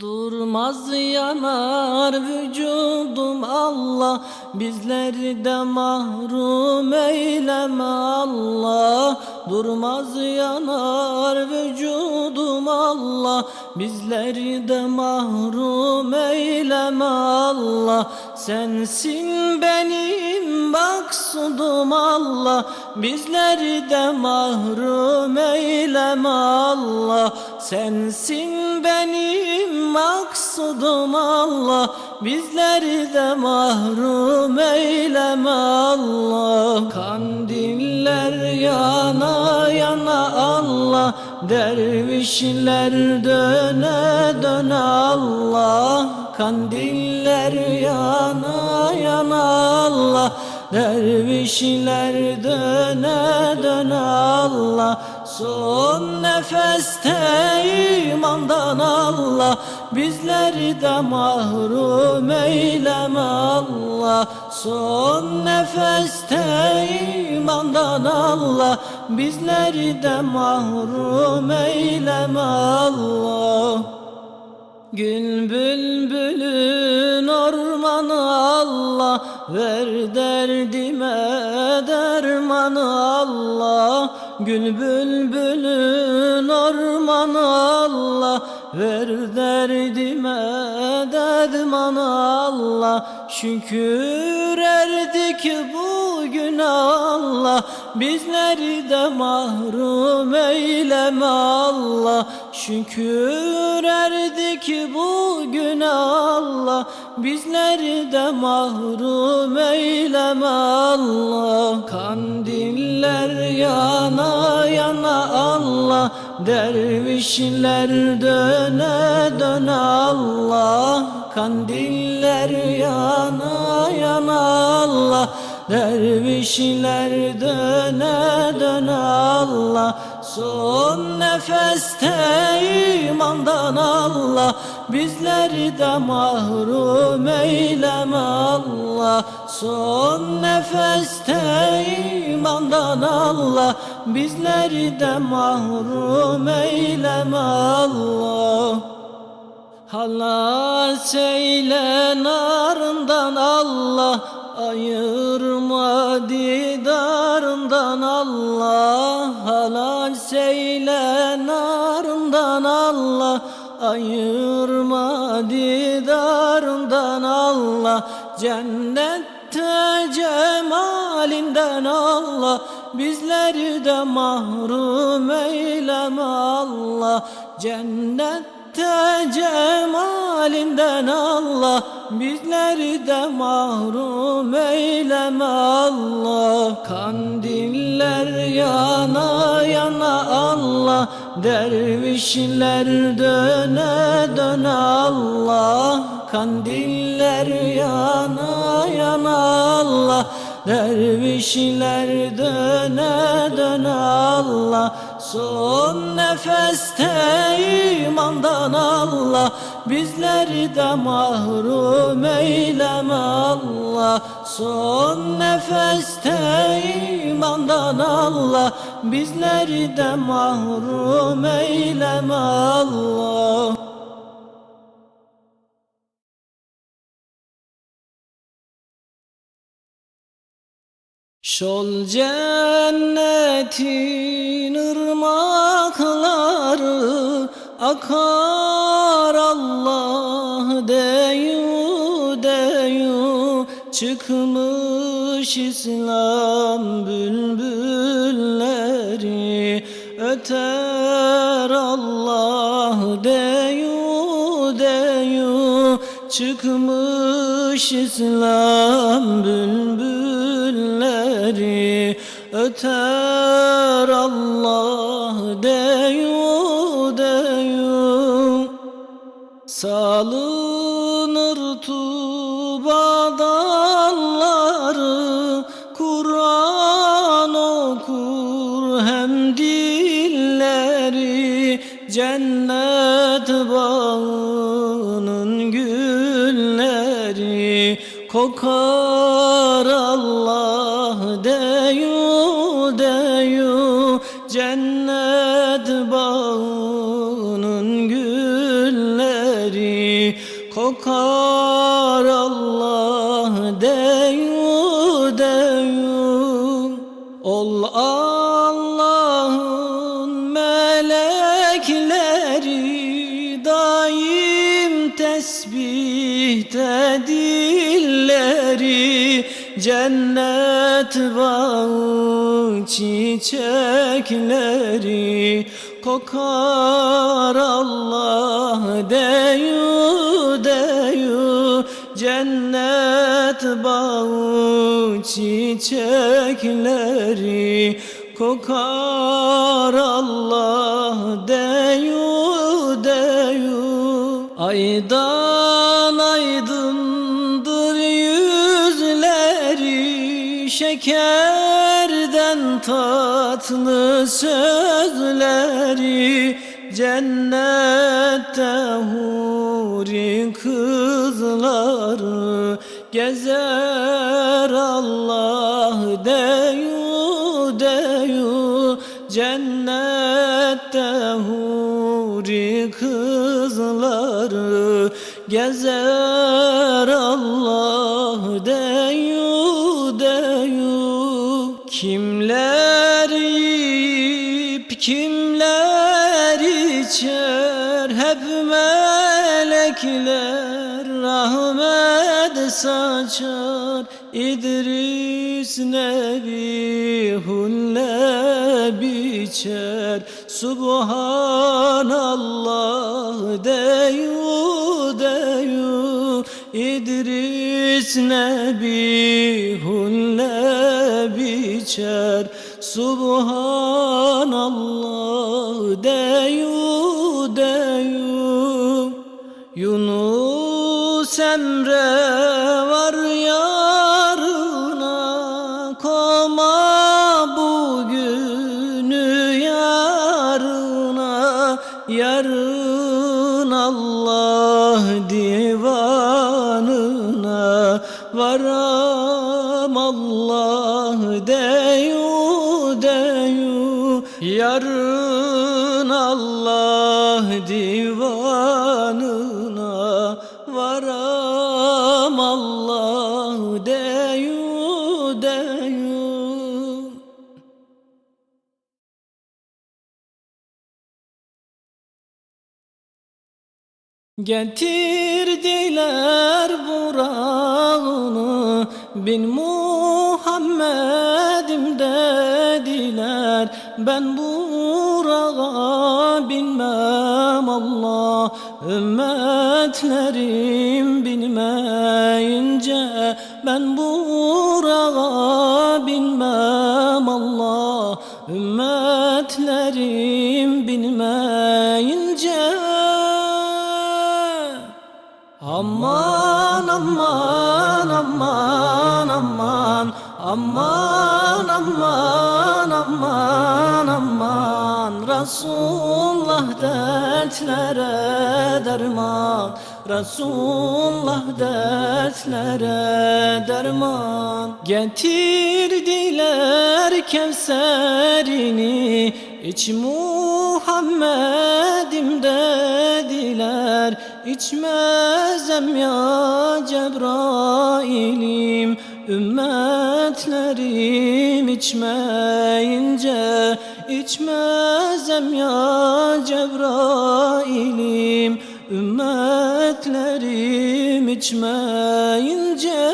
Durmaz yanar vücudum Allah Bizleri de mahrum eyleme Allah. Durmaz yanar vücudum Allah Bizleri de mahrum eyleme Allah Sensin benim maksudum Allah. Bizleri de mahrum eyleme Allah. Sensin benim maksudum Allah. Bizleri de mahrum eyleme Allah. Kandiller yana yana Allah. Dervişler döne döne Allah Kandiller yana yana Allah Dervişler döne döne Allah. Son nefeste imandan Allah Bizleri de mahrum eyleme Allah. Son nefeste imandan Allah Bizleri de mahrum eyleme Allah Gül bülbülün ormanı Allah Ver derdime dermanı Allah. Gül bülbülün ormanı Allah Ver derdime dermanı Allah. Şükür erdik bugün Allah Bizleri de mahrum eyleme Allah Şükür erdik bugün Allah. Bizleri de mahrum eyleme Allah. Kandiller yana yana Allah. Dervişler döne döne Allah. Kandiller yana yana Allah. Dervişler döne döne Allah Son nefeste imandan Allah. Bizleri de mahrum eyleme Allah. Son nefeste imandan Allah. Bizleri de mahrum eyleme Allah. Halas eyle narından Allah Ayırma didarından Allah Halas eyle narından Allah. Ayırma didarından Allah Cennette cemalinden Allah. Bizleri de mahrum eyleme Allah Cennette cemalinden Allah Bizleri de mahrum eyleme Allah. Kandiller yana yana Allah Dervişler döne döne Allah. Kandiller yana yana Allah Dervişler döne döne Allah Son nefeste imandan Allah Bizleri de mahrum eyleme Allah. Son nefeste imandan Allah Bizleri de mahrum eyleme Allah Şol cennetin ırmakları akar Allah deyu deyu. Çıkmış İslam bülbülleri öter Allah deyu deyu. Çıkmış İslam bülbülleri öter Allah deyu deyu. Salınır tuba dalları. Kur'an okur hem dilleri. Cennet bağının gülleri. Kokar Allah bağı çiçekleri kokar Allah deyu deyu. Cennet bağı çiçekleri kokar Allah deyu deyu. Aydan şekerden tatlı sözleri cennette huri kızları gezer Allah deyu deyu. Cennette huri kızları gezer Allah deyu kimler yiyip kimler içer? Hep melekler rahmet saçar. İdris Nebi hulle biçer Subhanallah deyu deyu. İdris Nebi hulle biçer Subhanallah deyu deyu. Yunus Emre deyu Getirdiler burağını bin Muhammed'im dediler. Ben burağa binmem Allah Ümmetlerim bilmeyince Ben burağa binmem Allah. Ümmetlerim bilmeyince. Aman aman aman aman. Aman aman aman aman. Resulullah dertlere derman Resulullah dertlere derman Getirdiler Kevser'ini iç Muhammed'im dediler İçmezem ya Cebrail'im Ümmetlerim içmeyince. İçmezem ya Cebrail'im içmeyince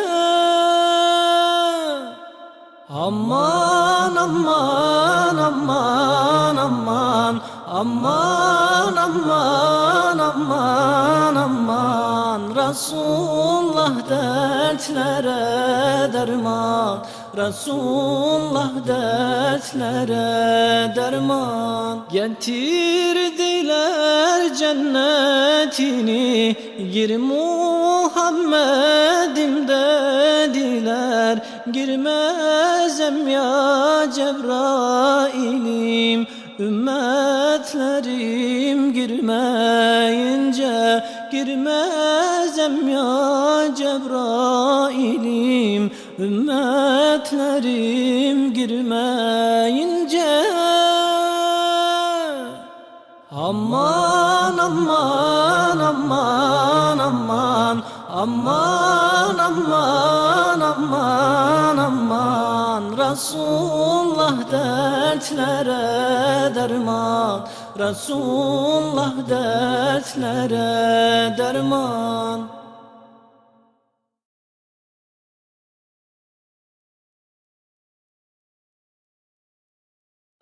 Aman aman aman aman aman aman aman aman Resulullah dertlere derman Resulullah dertlere derman. Getirdiler cennetini Gir Muhammed'im dediler Girmezem ya Cebrail'im. Ümmetlerim girmeyince Girmezem ya Cebrail'im. Ümmetlerim girmeyince Aman aman aman aman Aman aman aman aman. Resulullah dertlere derman. Resulullah dertlere derman.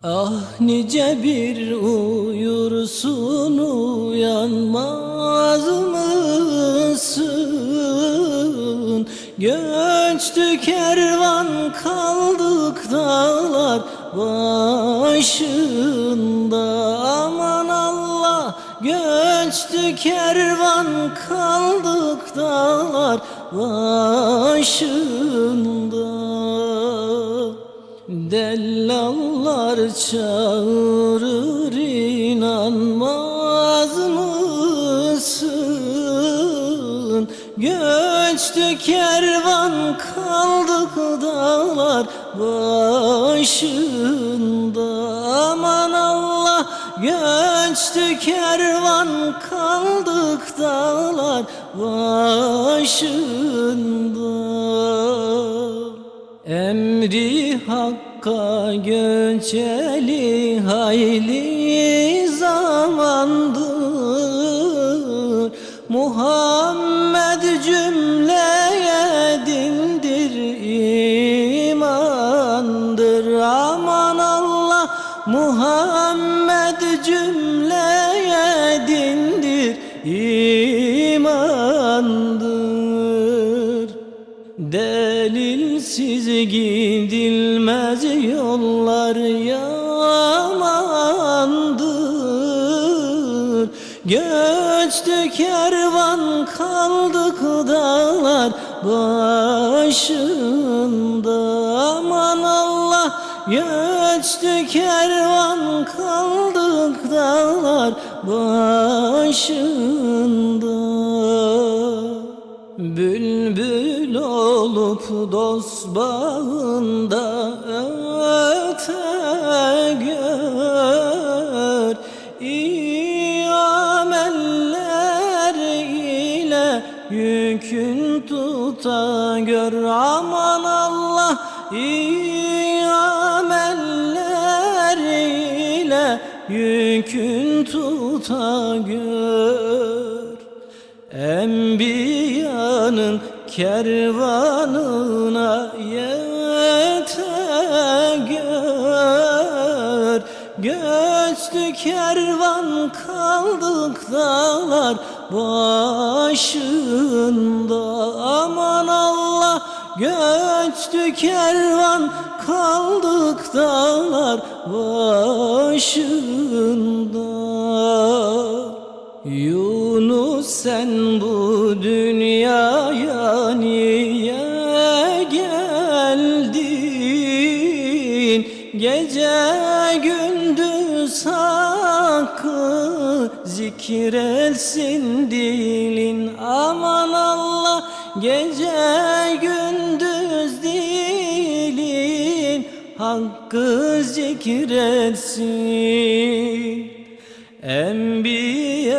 Ah nice bir uyursun uyanmaz mısın? Göçtü kervan kaldık dağlar başında. Aman Allah göçtü kervan kaldık dağlar başında. Dellallar çağırır Göçtü kervan kaldık dağlar başında. Aman Allah göçtü kervan kaldık dağlar başında. Emri Hakk'a göçeli hayli imandır. Delilsiz gidilmez yollar yamandır. Göçtü kervan kaldık dağlar başında. Aman Allah göçtü kervan kaldık dağlar başında Bülbül olup dost bağında öte gör. İyi ameller ile yükün tuta gör. Aman Allah iyi ameller ile yükün tuta gör Enbiyanın kervanına yete gör Göçtü kervan kaldık dağlar başında. Aman Allah göçtü kervan kaldık dağlar başında Yunus sen bu dünyaya niye geldin? Gece gündüz hakkı zikretsin dilin Aman Allah gece hakkı zikretsin Enbiyaya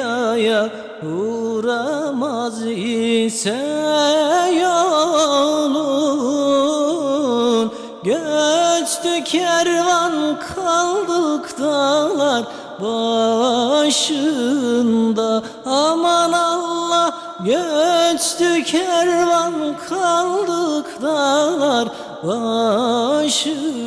uğramaz ise yolun. Göçtü kervan kaldık dağlar başında. Aman Allah göçtü kervan kaldık dağlar başında